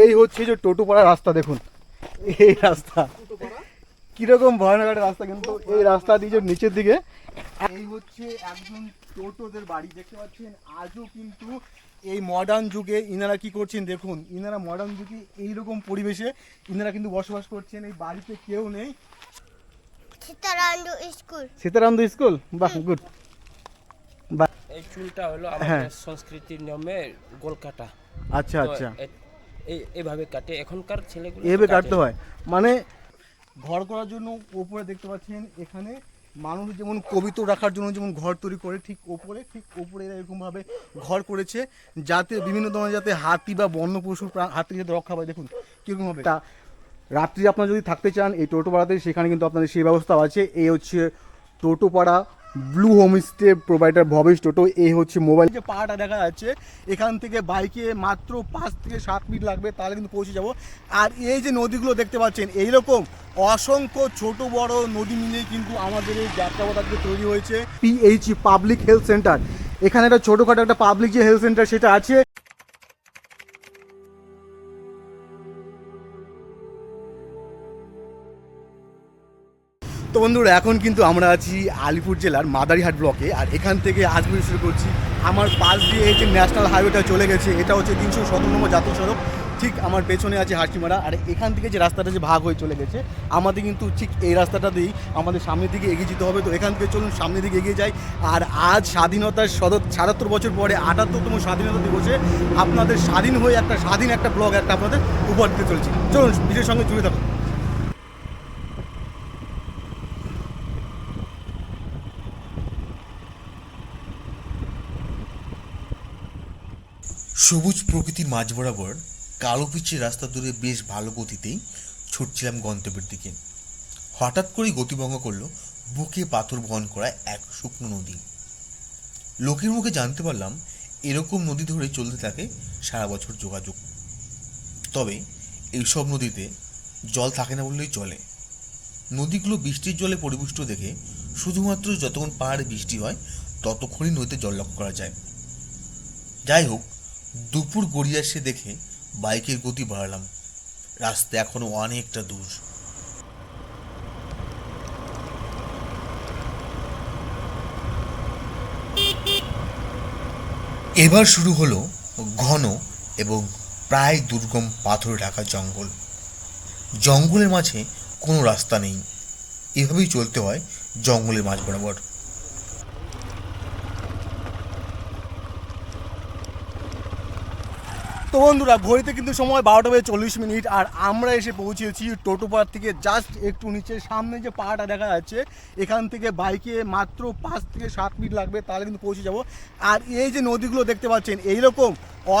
এই হচ্ছে যে টোটো পাড়ার রাস্তা দেখুন। এই রাস্তা। কীরকম ভয়ানক একটা রাস্তা কিন্তু এই রাস্তা দিয়ে যে নিচের দিকে এই হচ্ছে একজন টোটোদের বাড়ি দেখতে পাচ্ছেন? আজও কিন্তু এই মডার্ন যুগে ইনারা কি করছেন দেখুন। ইনারা মডার্ন যুগে এইরকম পরিবেশে ইনারা কিন্তু বসবাস করছেন এই বাড়িতে কেউ নেই। সীতারান্ডু স্কুল। সীতারামদ স্কুল? বাহ গুড বাহ এই চুলটা হলো হ্যাঁ। আমাদের সংস্কৃতির নিয়মে গোল কাটা আচ্ছা আচ্ছা। এই এইভাবে কাটে। এখনকার ছেলেগুলো এভাবে কাটতে হয়। মানে ঘর করার জন্য ওপরে দেখতে পাচ্ছেন এখানে মানুষ যেমন কবিতা রাখার জন্য যেমন ঘর তৈরি করে ঠিক ওপরে ঠিক ওপরে এরা এরকমভাবে ঘর করেছে যাতে বিভিন্ন ধরনের যাতে হাতি বা বন্য পশুর প্রাণ হাত যাতে রক্ষা পায়। দেখুন কীরকম হবে? তা রাত্রি আপনারা যদি থাকতে চান এই টোটো পাড়াতে সেখানে কিন্তু আপনাদের সেই ব্যবস্থাও আছে। এই হচ্ছে Totopara blue home homestay provider Bhabesh Toto এই হচ্ছে মোবাইল যে পাহাড়টা দেখা যাচ্ছে এখান থেকে বাইকে মাত্র পাঁচ থেকে সাত মিনিট লাগবে তাহলে কিন্তু পৌঁছে যাব। আর এই যে নদীগুলো দেখতে পাচ্ছেন এইরকম অসংখ্য ছোট বড় নদী মিলিয়ে কিন্তু আমাদের এই যাত্রাপথ তৈরি হয়েছে। পিএইচ পাবলিক হেলথ সেন্টার এখানে একটা ছোটোখাটো একটা পাবলিক যে হেলথ সেন্টার সেটা আছে। তো বন্ধুরা, এখন কিন্তু আমরা আছি আলিপুর জেলার মাদারিহাট ব্লকে, আর এখান থেকে আজ ভিডিও শুরু করছি। আমার পাশ দিয়ে এই যে ন্যাশনাল হাইওয়েটা চলে গেছে, এটা হচ্ছে তিনশো সতেরো নম্বর জাতীয় সড়ক। ঠিক আমার পেছনে আছে হাসিমারা আর এখান থেকে যে রাস্তাটা যে ভাগ হয়ে চলে গেছে, আমাদের কিন্তু ঠিক এই রাস্তাটা দিয়েই আমাদের সামনের দিকে এগিয়ে যেতে হবে। তো এখান থেকে চলুন সামনের দিকে এগিয়ে যাই। আর আজ স্বাধীনতার সদর সাতাত্তর বছর পরে আটাত্তরতম স্বাধীনতা দিবসে আপনাদের স্বাধীন হয়ে একটা স্বাধীন একটা ব্লগ একটা আপনাদের উপহার দিতে চলছি। চলুন ভিডিওর সঙ্গে জুড়ে থাকুন। সবুজ প্রকৃতির মাঝ বরাবর কালো পিচের রাস্তা ধরে বেশ ভালো গতিতেই ছুটছিলাম গন্তব্যের দিকে। হঠাৎ করেই গতিভঙ্গ করল বুকে পাথর বহন করা এক শুকনো নদী। লোকের মুখে জানতে পারলাম এরকম নদী ধরে চলতে থাকে সারা বছর যোগাযোগ। তবে এইসব নদীতে জল থাকে না বললেই চলে। নদীগুলো বৃষ্টির জলে পরিপুষ্ট দেখে শুধুমাত্র যতক্ষণ পাহাড়ে বৃষ্টি হয় ততক্ষণই নদীতে জল লক্ষ্য করা যায়। যাই হোক দুপুর গড়িয়ে আসে দেখে বাইকের গতি বাড়ালাম। রাস্তা এখনও অনেকটা দূর। এবার শুরু হলো ঘন এবং প্রায় দুর্গম পাথরে ঢাকা জঙ্গল। জঙ্গলের মাঝে কোনো রাস্তা নেই। এভাবেই চলতে হয় জঙ্গলের মাঝ বরাবর। তো বন্ধুরা, ঘড়িতে কিন্তু সময় বারোটা বেজে চল্লিশ মিনিট, আর আমরা এসে পৌঁছেছি টোটো পাড় থেকে জাস্ট একটু নিচে। সামনে যে পাহাড়টা দেখা যাচ্ছে, এখান থেকে বাইকে মাত্র পাঁচ থেকে সাত মিনিট লাগবে, তাহলে কিন্তু পৌঁছে যাব। আর এই যে নদীগুলো দেখতে পাচ্ছেন, এইরকম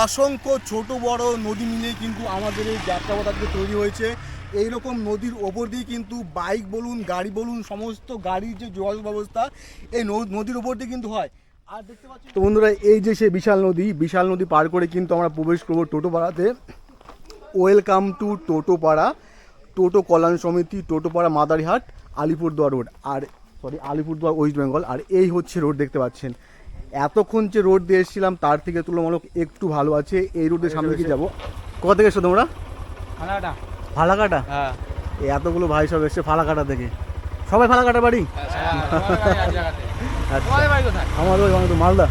অসংখ্য ছোট বড় নদী মিলিয়ে কিন্তু আমাদের এই যাত্রাপথ তৈরি হয়েছে। এইরকম নদীর ওপর দিয়ে কিন্তু বাইক বলুন, গাড়ি বলুন, সমস্ত গাড়ির যে যোগাযোগ ব্যবস্থা, এই নদীর ওপর দিয়ে কিন্তু হয়। তো বন্ধুরা এই যে সে বিশাল নদী বিশাল নদী পার করে কিন্তু আমরা প্রবেশ করব টোটো পাড়াতে ওয়েলকাম টু টোটো পাড়া টোটো কল্যাণ সমিতি টোটো পাড়া মাদারিহাট আলিপুরদুয়ার রোড। আর সরি আলিপুরদুয়ার ওয়েস্ট বেঙ্গল আর এই হচ্ছে রোড দেখতে পাচ্ছেন। এতক্ষণ যে রোড দিয়ে এসেছিলাম তার থেকে তুলনামূলক একটু ভালো আছে। এই রোডের সামনে কি যাব? কোথা থেকে এসো তোমরা? ফালাকাটা। হ্যাঁ। এতগুলো ভাই সব এসছে ফালাকাটা থেকে। সবাই ফালাকাটা বাড়ি? আচ্ছা আমার ওই আমাদের মালদা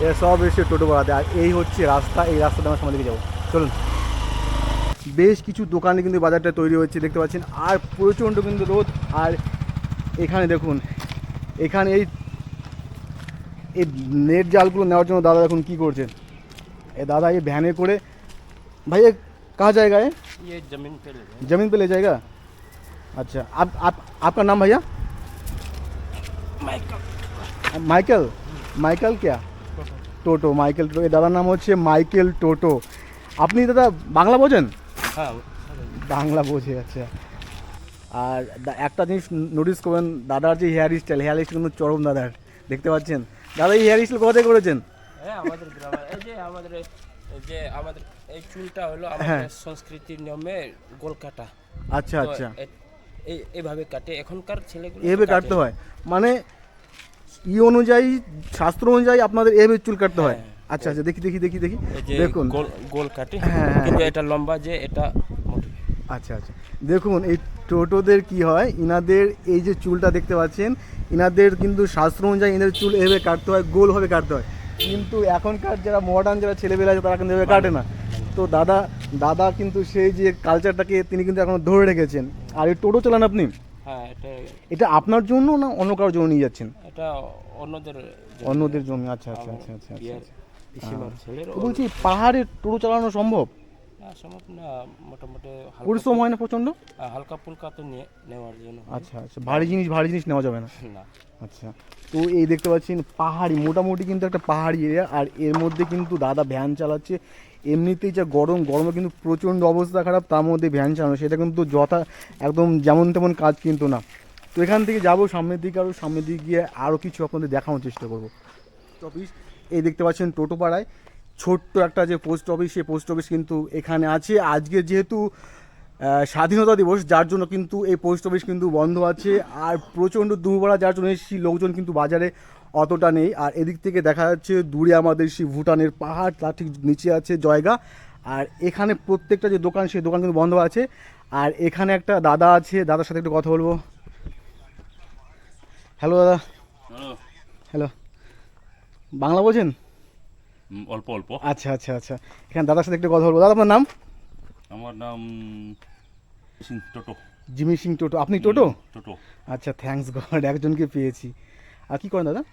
এ সব এসে টোটো পাড়াতে আর এই হচ্ছে রাস্তা এই রাস্তাটা আমার সামনে দিকে যাবো চলুন বেশ কিছু দোকানে কিন্তু বাজারটা তৈরি হচ্ছে দেখতে পাচ্ছেন আর প্রচণ্ড কিন্তু রোদ আর এখানে দেখুন এখানে এই এই নেট জালগুলো নেওয়ার জন্য দাদা দেখুন কী করছেন এ দাদা এই ভ্যানে করে ভাই ये कहाँ जाएगा ये ये जमीन पे ले जाए जमीन पे ले जाएगा अच्छा आप आप आपका नाम भैया মাইকেল মাইকেল কেয়া টোটো মাইকেল টোটো এই দাদার নাম হচ্ছে মাইকেল টোটো। আপনি দাদা বাংলা বোঝেন? হ্যাঁ। বাংলা বোঝে আচ্ছা। আর একটা জিনিস নোটিস করবেন দাদার যে হেয়ার স্টাইল হেয়ার স্টাইল কিন্তু চরম দাদার দেখতে পাচ্ছেন? দাদা এই হেয়ার স্টাইল কোথায় করেছেন? হ্যাঁ, যে আমাদের যে আমাদের এই চুলটা হলো আমাদের হ্যাঁ। সংস্কৃতির নিয়মে গোল কাটা আচ্ছা। আচ্ছা এইভাবে কাটে। এখনকার ছেলে এইভাবে কাটতে হয়। মানে ই অনুযায়ী শাস্ত্র অনুযায়ী আপনাদের এভাবে চুল কাটতে হয়। হ্যাঁ। আচ্ছা আচ্ছা দেখি দেখি দেখি দেখি। দেখুন। গোল গোল কাটে। হ্যাঁ, হ্যাঁ। কিন্তু এটা লম্বা যে এটা আচ্ছা আচ্ছা। দেখুন এই টোটোদের কি হয় ইনাদের এই যে চুলটা দেখতে পাচ্ছেন ইনাদের কিন্তু শাস্ত্র অনুযায়ী এদের চুল এভাবে কাটতে হয় গোলভাবে কাটতে হয়। কিন্তু এখনকার যারা মডার্ন যারা ছেলেবেলা আছে তারা কিন্তু এভাবে কাটে না। তো দাদা দাদা কিন্তু সেই যে কালচারটাকে তিনি কিন্তু এখন ধরে রেখেছেন। আর এই টোটো চালান আপনি? হ্যাঁ এটা এটা আপনার জন্য না অন্য কারোর জন্য নিয়ে যাচ্ছেন? এটা অন্যদের অন্যদের জন্য আচ্ছা আচ্ছা আচ্ছা আচ্ছা আচ্ছা। বলছি পাহাড়ে টোটো চালানো সম্ভব? সম্ভব না মোটামুটি পরিশ্রম হয় না প্রচণ্ড? হালকা ফুলকা তো নেওয়ার জন্য আচ্ছা আচ্ছা ভারী জিনিস ভারী জিনিস নেওয়া যাবে না? না। আচ্ছা তো এই দেখতে পাচ্ছেন পাহাড়ি মোটামুটি কিন্তু একটা পাহাড়ি এরিয়া আর এর মধ্যে কিন্তু দাদা ভ্যান চালাচ্ছে। এমনিতেই যা গরম, গরমে কিন্তু প্রচণ্ড অবস্থা খারাপ, তার মধ্যে ভ্যান চালানো, সেটা কিন্তু যথা একদম যেমন তেমন কাজ কিন্তু না। তো এখান থেকে যাব সামনের দিকে আরও সামনের দিকে গিয়ে আরও কিছু আপনাদের দেখানোর চেষ্টা করব। অফিস এই দেখতে পাচ্ছেন টোটোপাড়ায়, ছোট্ট একটা যে পোস্ট অফিস সেই পোস্ট অফিস কিন্তু এখানে আছে। আজকে যেহেতু স্বাধীনতা দিবস, যার জন্য কিন্তু এই পোস্ট অফিস কিন্তু বন্ধ আছে। আর প্রচণ্ড দুর্বলা যার জন্য এসেছি, লোকজন কিন্তু বাজারে অতটা নেই। আর এদিক থেকে দেখা যাচ্ছে দূরে আমাদের সেই ভুটানের পাহাড় তার ঠিক নিচে আছে জয়গা। আর এখানে প্রত্যেকটা যে দোকান সেই দোকান কিন্তু বন্ধ আছে। আর এখানে একটা দাদা আছে দাদার সাথে একটু কথা বলব। হ্যালো দাদা। হ্যালো বাংলা বলছেন? অল্প অল্প। আচ্ছা আচ্ছা আচ্ছা। এখানে দাদার সাথে একটু কথা বলব। দাদা আপনার নাম? আমার নাম সিং টোটো। জিমি সিং টোটো। আপনি টোটো? টোটো। আচ্ছা থ্যাঙ্কস গড একজনকে পেয়েছি। আর কি করেন দাদা?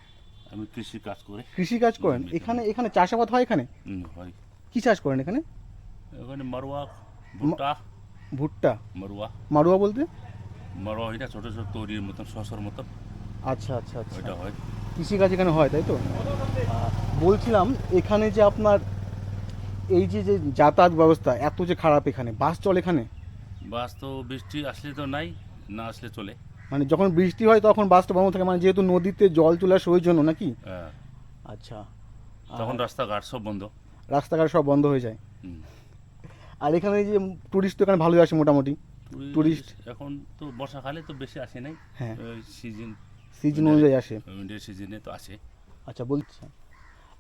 আমি কৃষি কাজ করে। কৃষি কাজ করেন? এখানে এখানে চাষাবাদ হয় এখানে? হয়। কি চাষ করেন এখানে? ওখানে মারুয়া ভুট্টা। ভুট্টা? মারুয়া মারুয়া বলতে? মারুয়া না ছোটো ছোটো তৈরির মতন শসর মতন। আচ্ছা আচ্ছা আচ্ছা। ওইটা হয়। কৃষিকাজ এখানে হয় তাই তো? বলছিলাম এখানে যে আপনার এই যে যে যাতায়াত ব্যবস্থা এত যে খারাপ এখানে বাস চলে এখানে? বাস তো বৃষ্টি আসলে তো নাই না আসলে চলে। মানে যখন বৃষ্টি হয় তখন বাসটা বন্ধ থাকে মানে যেহেতু নদীতে জল চলে আসে ওই জন্য নাকি? হ্যাঁ, আচ্ছা। তখন রাস্তাঘাট সব বন্ধ। রাস্তাঘাট সব বন্ধ হয়ে যায়। আর এখানে যে টুরিস্ট তো এখানে ভালোই আসে মোটামুটি। টুরিস্ট এখন তো বর্ষাকালে তো বেশি আসে নাই। হ্যাঁ। সিজন সিজন অনুযায়ী আসে। উইন্টার সিজনে তো আসে। আচ্ছা বলছি।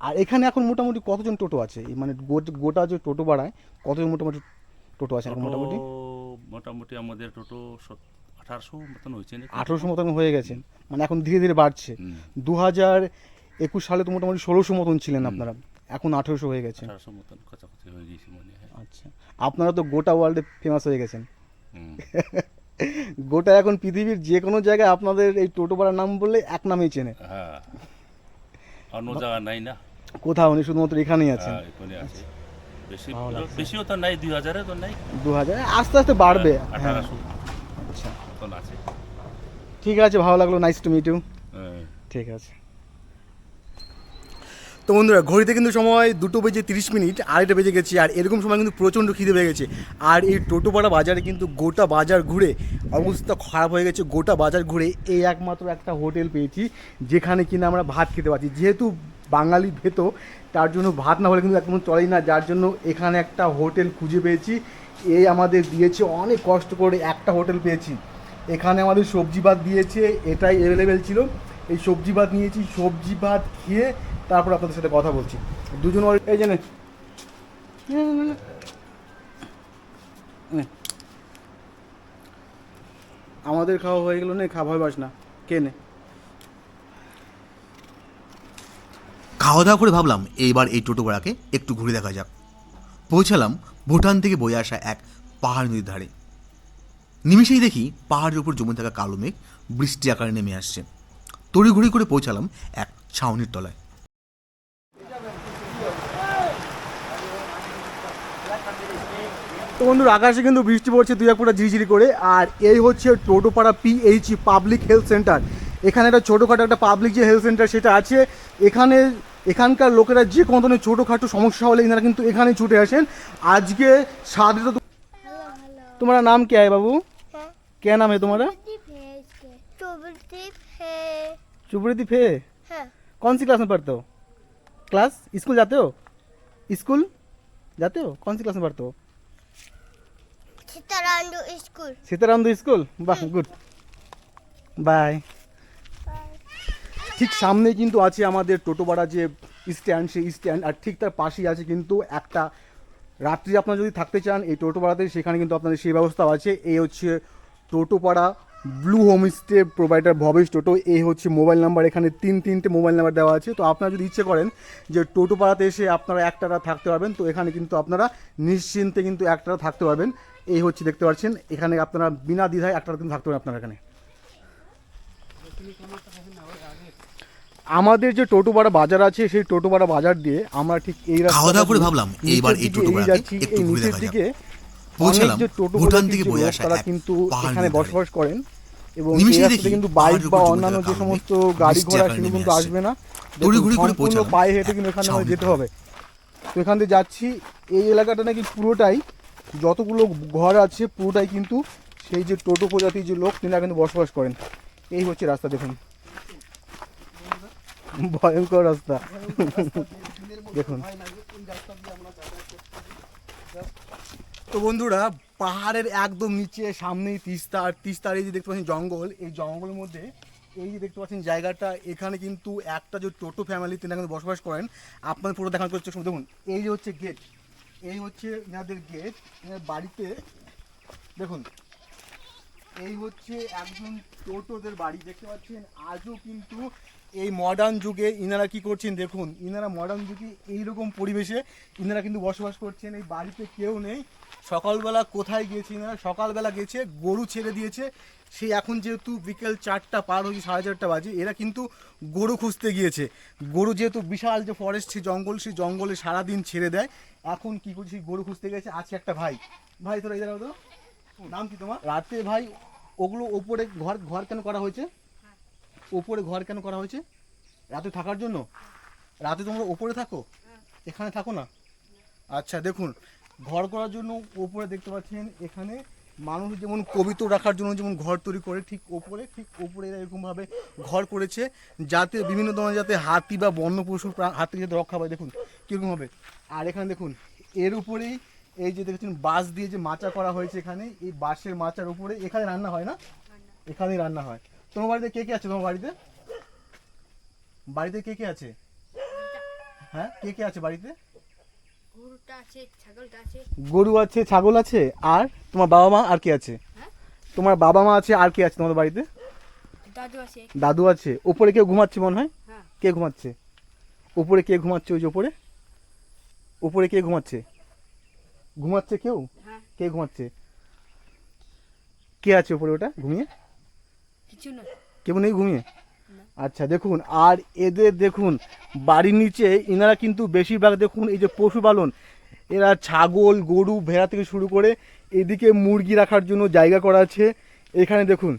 আর এখানে এখন মোটামুটি কতজন টোটো আছে? মানে গোট- গোটা যে টোটো বাড়ায় কতজন মোটামুটি টোটো আছে মোটামুটি? মোটামুটি আমাদের টোটো আঠারোশো মতন হয়েছে আঠেরোশো মতন হয়ে গেছেন মানে এখন ধীরে ধীরে বাড়ছে। দু হাজার একুশ সালে তো মোটামুটি ষোলোশো মতন ছিলেন আপনারা। এখন আঠেরোশো হয়ে গেছে। আঠারোশো মতন কাছাকাছি হয়ে গেছে মনে হয়। আচ্ছা। আপনারা তো গোটা ওয়ার্ল্ডে ফেমাস হয়ে গেছেন। গোটা এখন পৃথিবীর যে কোনো জায়গায় আপনাদের এই টোটো ভাড়ার নাম বললে এক নামেই চেনে। হ্যাঁ। অন্য জায়গা নাই না? কোথাও নেই শুধুমাত্র এখানেই আছেন হ্যাঁ, আছে। বেশি বেশিও তো নাই দুই হাজারে তো নাই। দু হাজার আস্তে আস্তে বাড়বে। হ্যাঁ আঠারোশো মতন আছে। ঠিক আছে ভালো লাগল নাইস টু মিট ইউ হ্যাঁ। ঠিক আছে। তো বন্ধুরা ঘড়িতে কিন্তু সময় দুটো বেজে তিরিশ মিনিট আড়াইটা বেজে গেছে আর এরকম সময় কিন্তু প্রচণ্ড খিদে পেয়ে গেছে। আর এই টোটোপাড়া বাজারে কিন্তু গোটা বাজার ঘুরে অবস্থা খারাপ হয়ে গেছে গোটা বাজার ঘুরে এই একমাত্র একটা হোটেল পেয়েছি যেখানে কিনা আমরা ভাত খেতে পারছি যেহেতু বাঙালি ভেতো তার জন্য ভাত না হলে কিন্তু একদম চলেই না যার জন্য এখানে একটা হোটেল খুঁজে পেয়েছি। এই আমাদের দিয়েছে অনেক কষ্ট করে একটা হোটেল পেয়েছি। এখানে আমাদের সবজি ভাত দিয়েছে, এটাই অ্যাভেলেবেল ছিল। এই সবজি ভাত নিয়েছি, সবজি ভাত খেয়ে তারপর আপনাদের সাথে কথা বলছি। দুজন এই জেনে আমাদের খাওয়া হয়ে গেল না, খাওয়া হয় বাস না কে নে? খাওয়া দাওয়া করে ভাবলাম এইবার এই টোটো ভাড়াকে একটু ঘুরে দেখা যাক। পৌঁছালাম ভুটান থেকে বয়ে আসা এক পাহাড় নদীর ধারে। নিমেষেই দেখি পাহাড়ের উপর জমে থাকা কালো মেঘ বৃষ্টি আকারে নেমে আসছে। তড়িঘড়ি করে পৌঁছালাম এক ছাউনির তলায়। তো বন্ধুরা আকাশে কিন্তু বৃষ্টি পড়ছে দুই এক ঝিঝিরি করে আর এই হচ্ছে Totopara PHC public health centre এখানে একটা ছোটোখাটো একটা পাবলিক যে হেলথ সেন্টার সেটা আছে। এখানে এখানকার লোকেরা যে কোনো ধরনের ছোটোখাটো সমস্যা হলে এনারা কিন্তু এখানে ছুটে আসেন। আজকে সাধারণত তোমার নাম কে আয় বাবু क्या नाम है तुम्हारा चुबरदीप है इसके चुबरदीप है चुपड़ीदीप है हाँ कौन सी क्लास में पढ़ते हो क्लास स्कूल जाते हो स्कूल जाते हो कौन सी क्लास में पढ़ते हो चित्तरांडू स्कूल সীতারামদু স্কুল বাহ গুড বাই ঠিক সামনে কিন্তু আছে আমাদের টোটো ভাড়া যে স্ট্যান্ড সেই স্ট্যান্ড আর ঠিক তার পাশেই আছে কিন্তু একটা রাত্রি আপনারা যদি থাকতে চান এই টোটো পাড়াতে সেখানে কিন্তু আপনাদের সেই ব্যবস্থাও আছে এই হচ্ছে Totopara blue homestay provider Bhabesh Toto এই হচ্ছে মোবাইল নাম্বার এখানে তিন তিনটে মোবাইল নাম্বার দেওয়া আছে তো আপনারা যদি ইচ্ছে করেন যে টোটো পাড়াতে এসে আপনারা একটা রাত থাকতে পারবেন তো এখানে কিন্তু আপনারা নিশ্চিন্তে কিন্তু একটা রাত থাকতে পারবেন এই হচ্ছে দেখতে পাচ্ছেন এখানে আপনারা বিনা দ্বিধায় একটা রাত কিন্তু থাকতে পারবেন আপনারা এখানে আমাদের যে টোটোপাড়া বাজার আছে সেই টোটোপাড়া বাজার দিয়ে আমরা ঠিক এই দিয়ে ভাবলাম এইবার এই দিকে টোটোপাড়াতে যাচ্ছি। একটু এই ঘুরে নিচের দেখা যাক। দিকে পৌঁছালাম অনেক যে টোটো ভুটান থেকে বয়ে আসা তারা কিন্তু এখানে বসবাস করেন এবং কিন্তু বাইক বা অন্যান্য যে সমস্ত গাড়ি ঘোড়া সেগুলো কিন্তু আসবে না। সম্পূর্ণ পায়ে হেঁটে কিন্তু এখানে যেতে হবে। তো এখান থেকে যাচ্ছি। এই এলাকাটা নাকি পুরোটাই যতগুলো ঘর আছে পুরোটাই কিন্তু সেই যে টোটো প্রজাতির যে লোক তিনারা কিন্তু বসবাস করেন। এই হচ্ছে রাস্তা দেখুন। ভয়ঙ্কর রাস্তা। দেখুন। তো বন্ধুরা, পাহাড়ের একদম নিচে, সামনেই তিস্তা, আর তিস্তার এই যে দেখতে পাচ্ছেন জঙ্গল, এই জঙ্গলের মধ্যে এই যে দেখতে পাচ্ছেন জায়গাটা, এখানে কিন্তু একটা যে টোটো ফ্যামিলি তিনি কিন্তু বসবাস করেন, আপনাদের পুরো দেখানোর চেষ্টা দেখুন, এই যে হচ্ছে গেট এই হচ্ছে এনাদের গেট এনার বাড়িতে, দেখুন, এই হচ্ছে একজন টোটোদের বাড়ি, দেখতে পাচ্ছেন? আজও কিন্তু এই মডার্ন যুগে ইনারা কি করছেন দেখুন, ইনারা মডার্ন যুগে এইরকম পরিবেশে ইনারা কিন্তু বসবাস করছেন, এই বাড়িতে কেউ নেই। সকালবেলা কোথায় গিয়েছে না, সকালবেলা গেছে, গরু ছেড়ে দিয়েছে। সেই এখন যেহেতু বিকেল চারটা পার হয়েছে, সাড়ে চারটা বাজে, এরা কিন্তু গরু খুঁজতে গিয়েছে। গরু যেহেতু বিশাল যে ফরেস্ট সেই জঙ্গল, সেই জঙ্গলে সারাদিন ছেড়ে দেয়। এখন কি করছে গরু খুঁজতে গেছে, আছে একটা ভাই। ভাই, তোরা জায়গা তো। নাম কি তোমার? রাতে ভাই, ওগুলো ওপরে ঘর ঘর কেন করা হয়েছে? ওপরে ঘর কেন করা হয়েছে? রাতে থাকার জন্য? রাতে তোমরা ওপরে থাকো? এখানে থাকো না? আচ্ছা দেখুন ঘর করার জন্য ওপরে দেখতে পাচ্ছেন, এখানে মানুষ যেমন কবিতা রাখার জন্য যেমন ঘর তৈরি করে, ঠিক ওপরে ঠিক ওপরে এরা এরকমভাবে ঘর করেছে যাতে বিভিন্ন ধরনের যাতে হাতি বা বন্য পশুর হাত যাতে রক্ষা পায়। দেখুন কীরকম হবে। আর এখানে দেখুন, এর উপরেই এই যে দেখেছেন বাঁশ দিয়ে যে মাচা করা হয়েছে এখানে, এই বাঁশের মাচার উপরে এখানে রান্না হয় না? এখানেই রান্না হয়। তোমার বাড়িতে কে কে আছে তোমার বাড়িতে? বাড়িতে কে কে আছে? হ্যাঁ কে কে আছে বাড়িতে? গরুটা আছে ছাগলটা আছে। গরু আছে ছাগল আছে আর তোমার বাবা মা আর কে আছে? হ্যাঁ? তোমার বাবা মা আছে আর কে আছে তোমাদের বাড়িতে? দাদু আছে। দাদু আছে। উপরে কেউ ঘুমাচ্ছে মনে হয়? হ্যাঁ। কে ঘুমাচ্ছে? উপরে কে ঘুমাচ্ছে ওই যে উপরে? উপরে কে ঘুমাচ্ছে? ঘুমাচ্ছে কেউ? হ্যাঁ। কে ঘুমাচ্ছে? কে আছে উপরে ওটা? ঘুমিয়ে? কিছু না কেউ নেই ঘুমিয়ে? আচ্ছা দেখুন আর এদের দেখুন বাড়ির নিচে এনারা কিন্তু বেশিরভাগ দেখুন এই যে পশুপালন এরা ছাগল গরু ভেড়া থেকে শুরু করে এদিকে মুরগি রাখার জন্য জায়গা করা আছে। এখানে দেখুন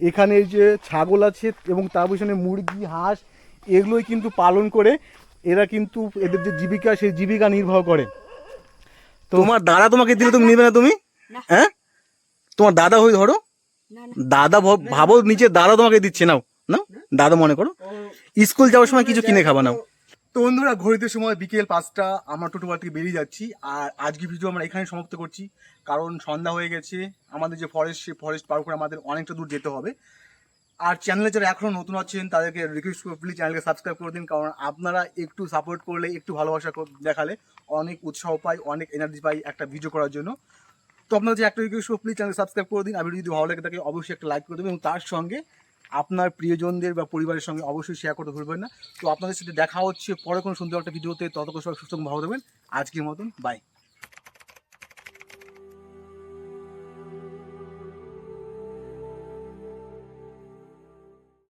এখানে এই যে ছাগল আছে এবং তার পিছনে মুরগি হাঁস এগুলোই কিন্তু পালন করে এরা কিন্তু এদের যে জীবিকা সেই জীবিকা নির্বাহ করে। তোমার দাদা তোমাকে দিলে তুমি নেবে না তুমি। হ্যাঁ? তোমার দাদা হয়ে ধরো। না না। দাদা ভাব- ভাবো নিচে দাদা তোমাকে দিচ্ছে নাও। না দাদা মনে করো স্কুল যাওয়ার সময় কিছু কিনে খাবা নাও। তো বন্ধুরা ঘড়িতে সময় বিকেল পাঁচটা আমরা টোটোবার থেকে বেরিয়ে যাচ্ছি। আর আজকে ভিডিও আমরা এখানে সমাপ্ত করছি। কারণ সন্ধ্যা হয়ে গেছে আমাদের যে ফরেস্ট সেই ফরেস্ট পার করে আমাদের অনেকটা দূর যেতে হবে। আর চ্যানেলে যারা এখনও নতুন আছেন তাদেরকে রিকোয়েস্ট করে প্লিজ চ্যানেলকে সাবস্ক্রাইব করে দিন। কারণ আপনারা একটু সাপোর্ট করলে একটু ভালোবাসা দেখালে অনেক উৎসাহ পাই অনেক এনার্জি পাই একটা ভিডিও করার জন্য। তো আপনারা যে একটা রিকোয়েস্ট প্লিজ চ্যানেল সাবস্ক্রাইব করে দিন। আর ভিডিও যদি ভালো লাগে তাকে অবশ্যই একটা লাইক করে দেবেন এবং তার সঙ্গে আপনার প্রিয়জনদের বা পরিবারের সঙ্গে অবশ্যই শেয়ার করতে ভুলবেন না। তো আপনাদের সাথে দেখা হচ্ছে পরে কোনো সুন্দর একটা ভিডিওতে। ততক্ষণ সবাই সুস্থ ভালো দেবেন আজকের মতন বাই